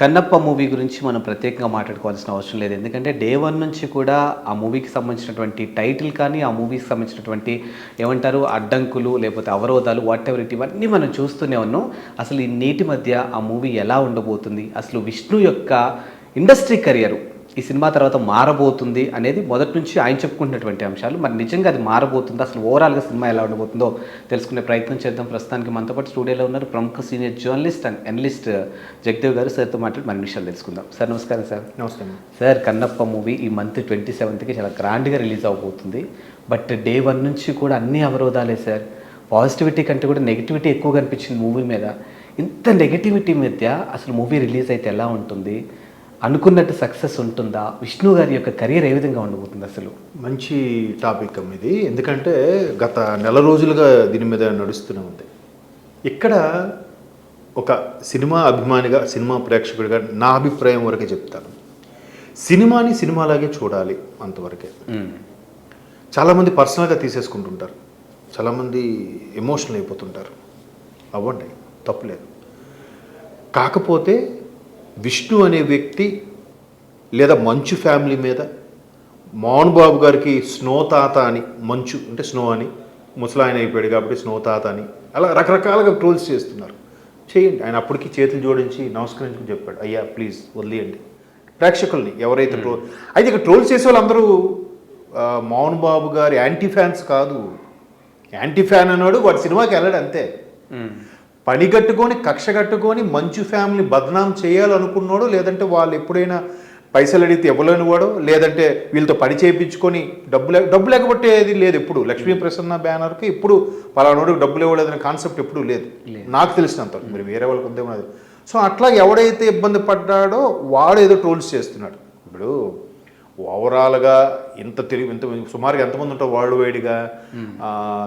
Kannappa movie గురించి మనం ప్రత్యేకంగా మాట్లాడుకోవాల్సిన అవసరం లేదు. ఎందుకంటే డే వన్ నుంచి కూడా ఆ మూవీకి సంబంధించినటువంటి టైటిల్ కానీ ఆ మూవీకి సంబంధించినటువంటి ఏమంటారు అడ్డంకులు లేకపోతే అవరోధాలు వాట్ ఎవర్ ఇట్ ఇవన్నీ మనం చూస్తూనే ఉన్నాం. అసలు ఈ నీటి మధ్య ఆ మూవీ ఎలా ఉండబోతుంది? అసలు విష్ణు యొక్క ఇండస్ట్రీ కెరియర్ ఈ సినిమా తర్వాత మారబోతుంది అనేది మొదటి నుంచి ఆయన చెప్పుకుంటున్నటువంటి అంశాలు. మరి నిజంగా అది మారబోతుంది? అసలు ఓవరాల్గా సినిమా ఎలా ఉండబోతుందో తెలుసుకునే ప్రయత్నం చేద్దాం. ప్రస్తుతానికి మనతో పాటు స్టూడియోలో ఉన్నారు ప్రముఖ senior journalist and analyst Jagadev గారు. సార్తో మాట్లాడి మన విషయాలు తెలుసుకుందాం. సార్ నమస్కారం సార్. నమస్తే సార్ కన్నప్ప మూవీ ఈ మంత్ ట్వంటీ సెవెంత్కి చాలా గ్రాండ్గా రిలీజ్ అవబోతుంది. బట్ డే వన్ నుంచి కూడా అన్ని అవరోధాలే సార్. పాజిటివిటీ కంటే కూడా నెగిటివిటీ ఎక్కువ కనిపించింది మూవీ మీద. ఇంత నెగిటివిటీ మధ్య అసలు మూవీ రిలీజ్ అయితే ఎలా ఉంటుంది? అనుకున్నట్టు సక్సెస్ ఉంటుందా? విష్ణు గారి యొక్క కెరీర్ ఏ విధంగా ఉండబోతుంది అసలు? మంచి టాపిక్ ఇది ఎందుకంటే గత నెల రోజులుగా దీని మీద నడుస్తూనే ఉంది. ఇక్కడ ఒక సినిమా అభిమానిగా సినిమా ప్రేక్షకుడిగా నా అభిప్రాయం వరకే చెప్తాను. సినిమాని సినిమాలాగే చూడాలి అంతవరకే. చాలామంది పర్సనల్గా తీసేసుకుంటుంటారు. చాలామంది ఎమోషనల్ అయిపోతుంటారు. అవ్వండి తప్పులేదు. కాకపోతే విష్ణు అనే వ్యక్తి లేదా మంచు ఫ్యామిలీ మీద మోహన్ బాబు గారికి స్నో తాత అని మంచు అంటే స్నో అని ముసలాయన అయిపోయాడు కాబట్టి స్నో తాత అని అలా రకరకాలుగా ట్రోల్స్ చేస్తున్నారు. చేయండి. ఆయన అప్పటికి చేతులు జోడించి నమస్కరించుకుని చెప్పాడు. అయ్యా ప్లీజ్ వదిలేయండి. ప్రేక్షకుల్ని ఎవరైతే ట్రోల్ అయితే ఇక ట్రోల్స్ చేసే వాళ్ళందరూ మోహన్ బాబు గారి యాంటీ ఫ్యాన్స్ కాదు. యాంటీ ఫ్యాన్ అన్నాడు వాడు సినిమాకి వెళ్ళాడు అంతే. పని కట్టుకొని కక్ష కట్టుకొని మంచు ఫ్యామిలీ బదనాం చేయాలనుకున్నాడు లేదంటే వాళ్ళు ఎప్పుడైనా పైసలు అడిగితే ఇవ్వలేని వాడు లేదంటే వీళ్ళతో పని చేయించుకొని డబ్బు లే డబ్బు లేకపోతేది లేదు ఎప్పుడు. లక్ష్మీ ప్రసన్న బ్యానర్కి ఇప్పుడు పలానోడికి డబ్బులు ఇవ్వలేదనే కాన్సెప్ట్ ఎప్పుడు లేదు. నాకు తెలిసినంత. మరి వేరే వాళ్ళకి ఉందేమో సో అట్లా ఎవడైతే ఇబ్బంది పడ్డాడో వాడు ఏదో ట్రోల్స్ చేస్తున్నాడు. ఇప్పుడు ఓవరాల్గా ఇంత తెలుగు ఇంత సుమారుగా ఎంతమంది ఉంటారు వరల్డ్ వైడ్గా?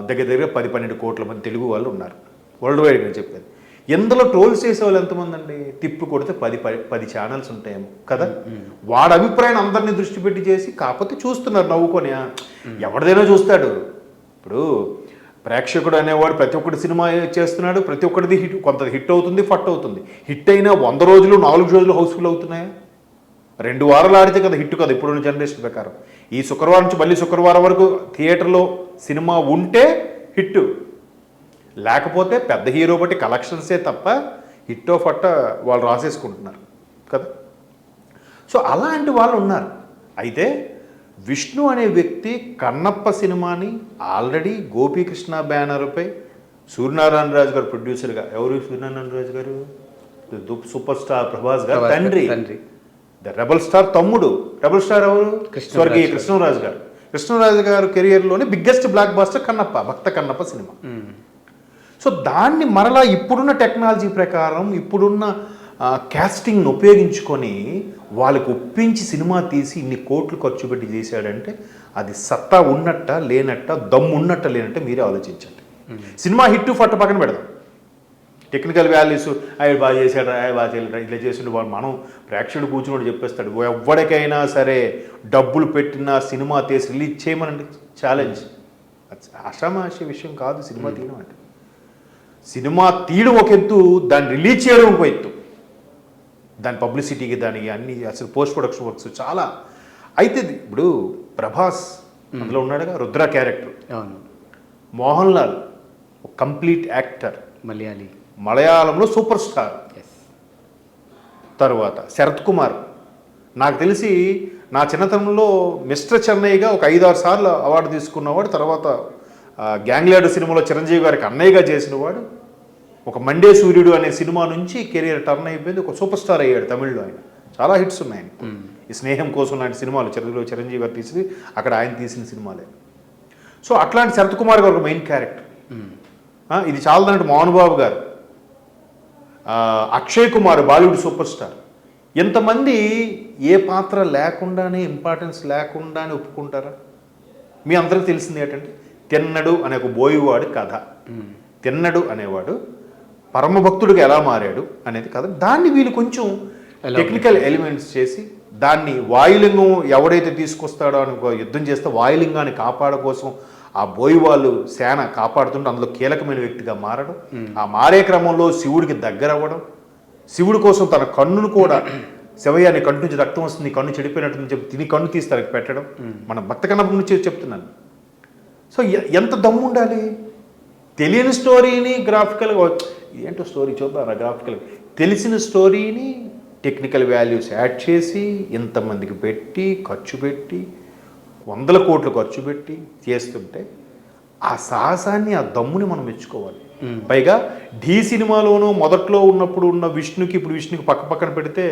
దగ్గర దగ్గర పది పన్నెండు కోట్ల మంది తెలుగు వాళ్ళు ఉన్నారు. వరల్డ్ వైడ్గా నేను చెప్పేది. ఎందులో ట్రోల్స్ చేసే వాళ్ళు ఎంతమంది అండి తిప్పి కొడితే పది పది పది ఛానల్స్ ఉంటాయేమో కదా? వాడి అభిప్రాయం అందరినీ దృష్టి పెట్టి చేసి కాకపోతే చూస్తున్నారు నవ్వుకొని ఎవరిదైనా చూస్తాడు. ఇప్పుడు ప్రేక్షకుడు అనేవాడు ప్రతి ఒక్కటి సినిమా చేస్తున్నాడు ప్రతి ఒక్కటిది హిట్ కొంత హిట్ అవుతుంది ఫట్ అవుతుంది. హిట్ అయినా వంద రోజులు నాలుగు రోజులు హౌస్ఫుల్ అవుతున్నాయా? రెండు వారాలు ఆడితే కదా హిట్ కదా ఇప్పుడున్న జనరేషన్ ప్రకారం. ఈ శుక్రవారం నుంచి మళ్ళీ శుక్రవారం వరకు థియేటర్లో సినిమా ఉంటే హిట్. లేకపోతే పెద్ద హీరో బట్టి కలెక్షన్సే తప్ప హిట్టో ఫట్ట వాళ్ళు రాసేసుకుంటున్నారు కదా. సో అలాంటి వాళ్ళు ఉన్నారు. అయితే విష్ణు అనే వ్యక్తి కన్నప్ప సినిమాని ఆల్రెడీ గోపీకృష్ణ బ్యానర్పై సూర్యనారాయణ రాజు గారు ప్రొడ్యూసర్గా ఎవరు సూర్యనారాయణ రాజు గారు? సూపర్ స్టార్ ప్రభాస్ గారు తండ్రి. తండ్రి. ద రెబల్ స్టార్ తమ్ముడు. రెబల్ స్టార్ ఎవరు? కృష్ణరాజు స్వర్గీయ గారు. కృష్ణరాజు గారు. కృష్ణరాజు గారు కెరియర్లోనే biggest blockbuster Kannappa Bhakta Kannappa cinema. So దాన్ని మరలా ఇప్పుడున్న టెక్నాలజీ ప్రకారం ఇప్పుడున్న క్యాస్టింగ్ను ఉపయోగించుకొని వాళ్ళకి ఒప్పించి సినిమా తీసి ఇన్ని కోట్లు ఖర్చు పెట్టి చేశాడంటే అది సత్తా ఉన్నట్ట లేనట్ట దమ్ము ఉన్నట్ట లేనట్ట మీరే ఆలోచించండి. సినిమా హిట్ ఫట్ట పక్కన పెడదాం. టెక్నికల్ వాల్యూస్ ఆయన బాగా చేశాడు ఆయన బాగా చేయలేడు ఇట్లా చేసిండు వాడు. మనం ప్రేక్షకుడు కూర్చుని చెప్పేస్తాడు ఎవరికైనా సరే డబ్బులు పెట్టిన సినిమా తీసి రిలీజ్ చేయమనండి ఛాలెంజ్ ఆషామాషి విషయం కాదు సినిమా తీయడం అంటే. సినిమా తీయడం ఒక ఎత్తు దాన్ని రిలీజ్ చేయడం ఇంకో ఎత్తు. దాని పబ్లిసిటీకి దానికి అన్ని అసలు పోస్ట్ ప్రొడక్షన్ వర్క్స్ చాలా. అయితే ఇప్పుడు ప్రభాస్ అందులో ఉన్నాడుగా రుద్ర క్యారెక్టర్. అవును. Mohan Lal complete actor. Malayali. మలయాళంలో సూపర్ స్టార్. ఎస్ తరువాత శరత్ కుమార్. నాకు తెలిసి నా చిన్నతనంలో మిస్టర్ చెన్నైగా ఒక ఐదారు సార్లు అవార్డు తీసుకున్నవాడు తర్వాత ఆ, గ్యాంగ్ లీడర్ సినిమాలో చిరంజీవి గారికి అన్నయ్యగా చేసినవాడు ఒక మండే సూర్యుడు అనే సినిమా నుంచి కెరియర్ టర్న్ అయిపోయింది ఒక సూపర్ స్టార్ అయ్యాడు తమిళ్ళో ఆయన. చాలా హిట్స్ ఉన్నాయి. ఈ స్నేహం కోసం లాంటి సినిమాలు చిరంజీవి చిరంజీవి గారు తీసి అక్కడ ఆయన తీసిన సినిమాలే. సో అట్లాంటి శరత్ కుమార్ గారు ఒక మెయిన్ క్యారెక్టర్. ఇది చాలదంటే మోహన్ బాబు గారు. Akshay Kumar Bollywood super star. ఎంతమంది ఏ పాత్ర లేకుండానే ఇంపార్టెన్స్ లేకుండానే ఒప్పుకుంటారా? మీ అందరికి తెలిసింది ఏంటంటే తిన్నడు అనే ఒక బోయివాడు కథ. తిన్నడు అనేవాడు పరమ భక్తుడిగా ఎలా మారాడు అనేది కదా దాన్ని వీళ్ళు కొంచెం టెక్నికల్ ఎలిమెంట్స్ చేసి దాన్ని వాయులింగం ఎవడైతే తీసుకొస్తాడో అని యుద్ధం చేస్తే వాయులింగాన్ని కాపాడ కోసం ఆ బోయి వాళ్ళు సేన కాపాడుతుంటే అందులో కీలకమైన వ్యక్తిగా మారడం. ఆ మారే క్రమంలో శివుడికి దగ్గర అవ్వడం శివుడి కోసం తన కన్నును కూడా శివయ్య నీ కన్ను నుంచి రక్తం వస్తుంది కన్ను చెడిపోయినట్టు చెప్పి తిని కన్ను తీసి తనకి పెట్టడం. మన భక్త కన్నప్ప నుంచి చెప్తున్నాను. సో ఎంత దమ్ము ఉండాలి? తెలియని స్టోరీని గ్రాఫికల్గా ఏంటో స్టోరీ చూద్దాం గ్రాఫికల్ తెలిసిన స్టోరీని టెక్నికల్ వాల్యూస్ యాడ్ చేసి ఇంతమందికి పెట్టి ఖర్చు పెట్టి వందల కోట్లు ఖర్చు పెట్టి చేస్తుంటే ఆ సాహసాన్ని ఆ దమ్ముని మనం మెచ్చుకోవాలి. పైగా ఢీ సినిమాలోనూ మొదట్లో ఉన్నప్పుడు ఉన్న విష్ణుకి ఇప్పుడు విష్ణుకి పక్క పక్కన పెడితే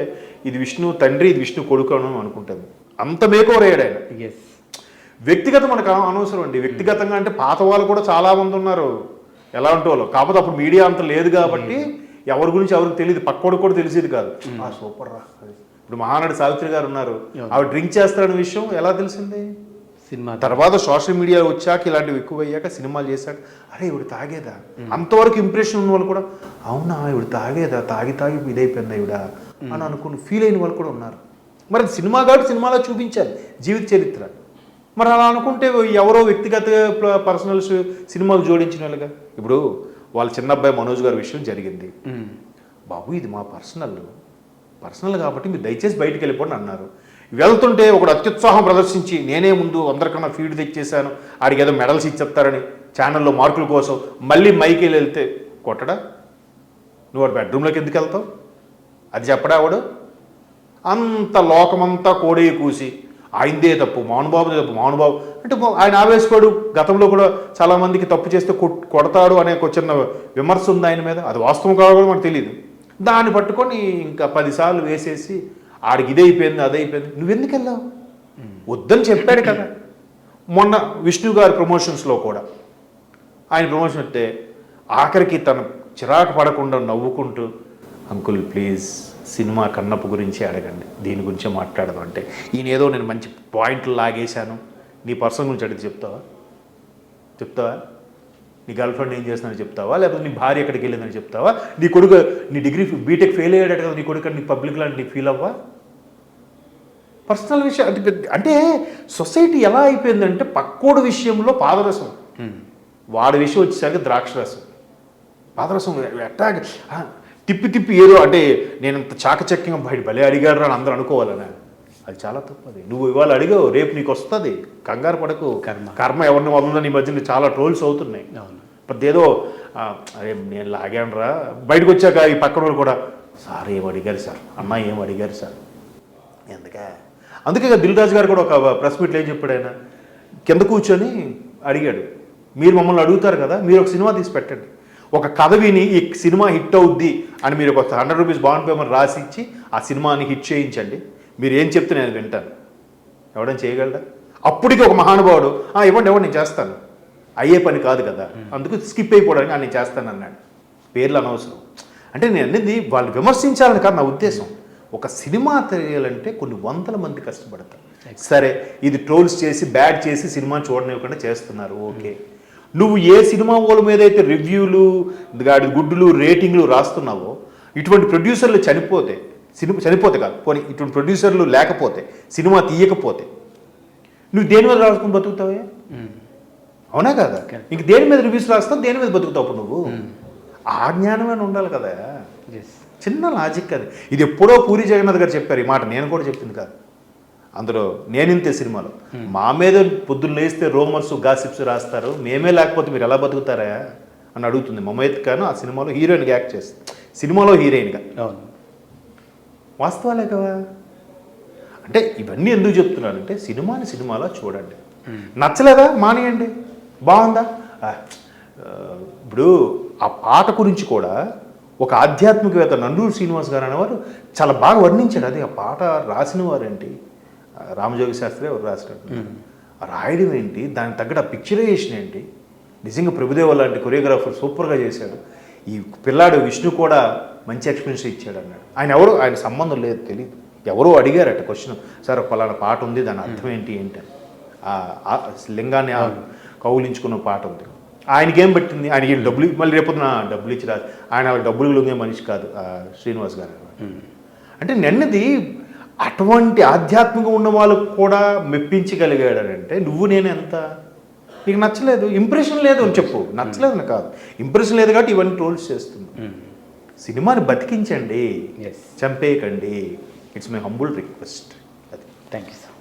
ఇది విష్ణు తండ్రి ఇది విష్ణు కొడుకు అని అనుకుంటాను అంత మేకోరయ్యాడు ఆయన. ఎస్ వ్యక్తిగతం మనకు అన- అనవసరం అండి. వ్యక్తిగతంగా అంటే పాత వాళ్ళు కూడా చాలా మంది ఉన్నారు. ఎలాంటి వాళ్ళు? కాకపోతే అప్పుడు మీడియా అంత లేదు కాబట్టి ఎవరి గురించి ఎవరికి తెలియదు. పక్కోడు కూడా తెలిసేది కాదు. ఆ సూపర్ రా. ఇప్పుడు మహానటి సావిత్రి గారు ఉన్నారు. ఆవిడ డ్రింక్ చేస్తారనే విషయం ఎలా తెలిసింది? సినిమా తర్వాత సోషల్ మీడియా వచ్చాక ఇలాంటివి ఎక్కువ అయ్యాక సినిమాలు చేశాక అరే ఇవిడ తాగేదా? అంతవరకు ఇంప్రెషన్ ఉన్న వాళ్ళు కూడా అవునా ఇవిడ తాగేదా? తాగి తాగి ఇదైపోయిందా ఇవిడ అని అనుకుని ఫీల్ అయిన వాళ్ళు కూడా ఉన్నారు. మరి సినిమా కాబట్టి సినిమాలో చూపించాలి. జీవిత చరిత్ర. మరి అలా అనుకుంటే ఎవరో వ్యక్తిగత పర్సనల్స్ సినిమాకు జోడించిన వాళ్ళుగా? ఇప్పుడు వాళ్ళ చిన్న అబ్బాయి మనోజ్ గారి విషయం జరిగింది. బాబు ఇది మా పర్సనల్ పర్సనల్ కాబట్టి మీరు దయచేసి బయటికి వెళ్ళిపోండి అన్నారు. వెళ్తుంటే ఒకడు అత్యుత్సాహం ప్రదర్శించి నేనే ముందు అందరికన్నా ఫీడ్ తెచ్చేసాను ఆడికి ఏదో మెడల్స్ ఇచ్చేస్తారని ఛానల్లో మార్కుల కోసం మళ్ళీ మైకి వెళ్ళి వెళ్తే కొట్టడా? నువ్వు వాడు బెడ్రూమ్లోకి ఎందుకు వెళ్తావు? అది చెప్పడా ఆవిడు? అంత లోకమంతా కోడే కూసి ఆయనదే తప్పు మౌనబాబుదే తప్పు మౌనబాబు అంటే ఆయన ఆవేశపడు. గతంలో కూడా చాలామందికి తప్పు చేస్తే కొడతాడు అనే ఒక చిన్న విమర్శ ఉంది ఆయన మీద. అది వాస్తవం కాదు కూడా మనకు తెలియదు దాన్ని పట్టుకొని ఇంకా పదిసార్లు వేసేసి ఆడికి ఇది అయిపోయింది అది అయిపోయింది. నువ్వెందుకు వెళ్ళావు? వద్దని చెప్పాడు కదా. మొన్న విష్ణు గారి ప్రమోషన్స్లో కూడా ఆయన ప్రమోషన్ అంటే ఆఖరికి తన చిరాకు పడకుండా నవ్వుకుంటూ అంకుల్ ప్లీజ్ సినిమా కన్నప్ప గురించి అడగండి. దీని గురించే మాట్లాడదు అంటే. ఈయన ఏదో నేను మంచి పాయింట్లు లాగేశాను. నీ పర్సన్ గురించి అడిగి చెప్తావా? చెప్తావా? నీ గర్ల్ ఫ్రెండ్ ఏం చేస్తుందని చెప్తావా? లేకపోతే నీ భార్య ఎక్కడికి వెళ్ళిందని చెప్తావా? నీ కొడుకు నీ డిగ్రీ బీటెక్ ఫెయిల్ అయ్యాడు కదా నీ కొడుకు నీ పబ్లిక్లో నీకు ఫీల్ అవ్వా? పర్సనల్ విషయం అంటే అంటే సొసైటీ ఎలా అయిపోయిందంటే పక్కోడు విషయంలో పాదరసం. వాడి విషయం వచ్చేసరికి ద్రాక్షరసం. పాదరసం ఎట్టా ఆ, తిప్పి తిప్పి ఏదో అంటే నేను ఇంత చాకచక్యంగా బయట భలే అడిగాడు అని అందరూ అనుకోవాలనే. అది చాలా తప్పది. నువ్వు ఇవాళ అడిగావు రేపు నీకు వస్తుంది. కంగారు పడకు. కర్మ. కర్మ ఎవరిని వదలని ఈ మధ్యన చాలా ట్రోల్స్ అవుతున్నాయి. అవును. పెద్ద ఏదో అరే నేను లాగాను రా. బయటకు వచ్చాక ఈ పక్కన వాళ్ళు కూడా సార్ ఏం అడిగారు సార్? అన్న ఏం అడిగారు సార్? ఎందుకే? అందుకే దిల్ రాజు గారు కూడా ఒక ప్రెస్ మీట్లో ఏం చెప్పాడు ఆయన? కింద కూర్చొని అడిగాడు. మీరు మమ్మల్ని అడుగుతారు కదా మీరు ఒక సినిమా తీసి పెట్టండి. ఒక కథ విని ఈ సినిమా హిట్ అవుద్ది అని మీరు ఒక హండ్రెడ్ రూపీస్ బాండ్ పేమెంట్ రాసి ఇచ్చి ఆ సినిమాని హిట్ చేయించండి. మీరు ఏం చెప్తే నేను వింటాను. ఎవడని చేయగలరా అప్పటికి ఒక మహానుభావుడు "ఆ, ఇవ్వండి ఇవ్వండి నేను చేస్తాను. అయ్యే పని కాదు కదా. అందుకు స్కిప్ అయిపోవడానికి "ఆ, నేను చేస్తాను అన్నాడు. పేర్లు అనవసరం. అంటే నేను అనేది వాళ్ళు విమర్శించాలని కాదు నా ఉద్దేశం. ఒక సినిమా తెలియాలంటే కొన్ని వందల మంది కష్టపడతారు. సరే ఇది ట్రోల్స్ చేసి బ్యాడ్ చేసి సినిమా చూడనివ్వకుండా చేస్తున్నారు. ఓకే. నువ్వు ఏ సినిమా వాళ్ళ మీద అయితే రివ్యూలు గాడి గుడ్డులు రేటింగ్లు రాస్తున్నావో ఇటువంటి ప్రొడ్యూసర్లు చనిపోతే సినిమా చనిపోతే కాదు పోనీ ఇటువంటి ప్రొడ్యూసర్లు లేకపోతే సినిమా తీయకపోతే నువ్వు దేని మీద రాసుకుని బతుకుతావే? అవునా కదా? ఇంక దేని మీద రివ్యూస్ రాస్తావు దేని మీద బతుకుతావు నువ్వు? ఆ జ్ఞానమైన ఉండాలి కదా. చిన్న లాజిక్ అది. ఇది ఎప్పుడో పూరి జగన్నాథ్ గారు చెప్పారు ఈ మాట నేను కూడా చెప్పింది కాదు. అందులో నేనింతే సినిమాలో. మా మీద పొద్దున్న లేస్తే రోమర్స్ గాసిప్స్ రాస్తారు. మేమే లేకపోతే మీరు ఎలా బతుకుతారా అని అడుగుతుంది మమేత్ ఖాన్. ఆ సినిమాలో హీరోయిన్గా యాక్ట్ చేస్తుంది సినిమాలో హీరోయిన్గా. వాస్తవాలే కదా? అంటే ఇవన్నీ ఎందుకు చెప్తున్నానంటే సినిమాని సినిమాలో చూడండి. నచ్చలేదా? మానేయండి. బాగుందా? ఇప్పుడు ఆ పాట గురించి కూడా ఒక ఆధ్యాత్మికవేత్త నండూరు శ్రీనివాస్ గారు అనేవారు చాలా బాగా వర్ణించాడు అది ఆ పాట రాసిన వారేంటి రామజోగి శాస్త్రి ఎవరు రాసినట్టు? రాయడం ఏంటి? దానికి తగ్గట్టు ఆ పిక్చరైజేషన్ ఏంటి? నిజంగా ప్రభుదేవ లాంటి కొరియోగ్రాఫర్ సూపర్గా చేశాడు. ఈ పిల్లాడు విష్ణు కూడా మంచి ఎక్స్పీరియన్స్ ఇచ్చాడు అన్నాడు ఆయన ఎవరు? ఆయన సంబంధం లేదు తెలియదు ఎవరో అడిగారట క్వశ్చన్ సార్ పలానా పాట ఉంది దాని అర్థం ఏంటి ఏంటి? అని ఆ- లింగాన్ని కౌలించుకున్న పాట ఉంది. ఆయనకేం పట్టింది? ఆయన డబ్బులు మళ్ళీ రేపొద్దున డబ్బులు ఇచ్చి రాదు ఆయన డబ్బులు మనిషి కాదు శ్రీనివాస్ గారు అంటే నిన్నది అటువంటి ఆధ్యాత్మికంగా ఉన్న వాళ్ళకు కూడా మెప్పించగలిగాడనంటే నువ్వు నేను ఎంత? నీకు నచ్చలేదు. ఇంప్రెషన్ లేదు అని చెప్పు. నచ్చలేదు కాదు. ఇంప్రెషన్ లేదు కాబట్టి ఇవన్నీ ట్రోల్స్ చేస్తుంది సినిమాని బతికించండి. చంపేయకండి. ఇట్స్ మై హంబుల్ రిక్వెస్ట్ అది. Thank you sir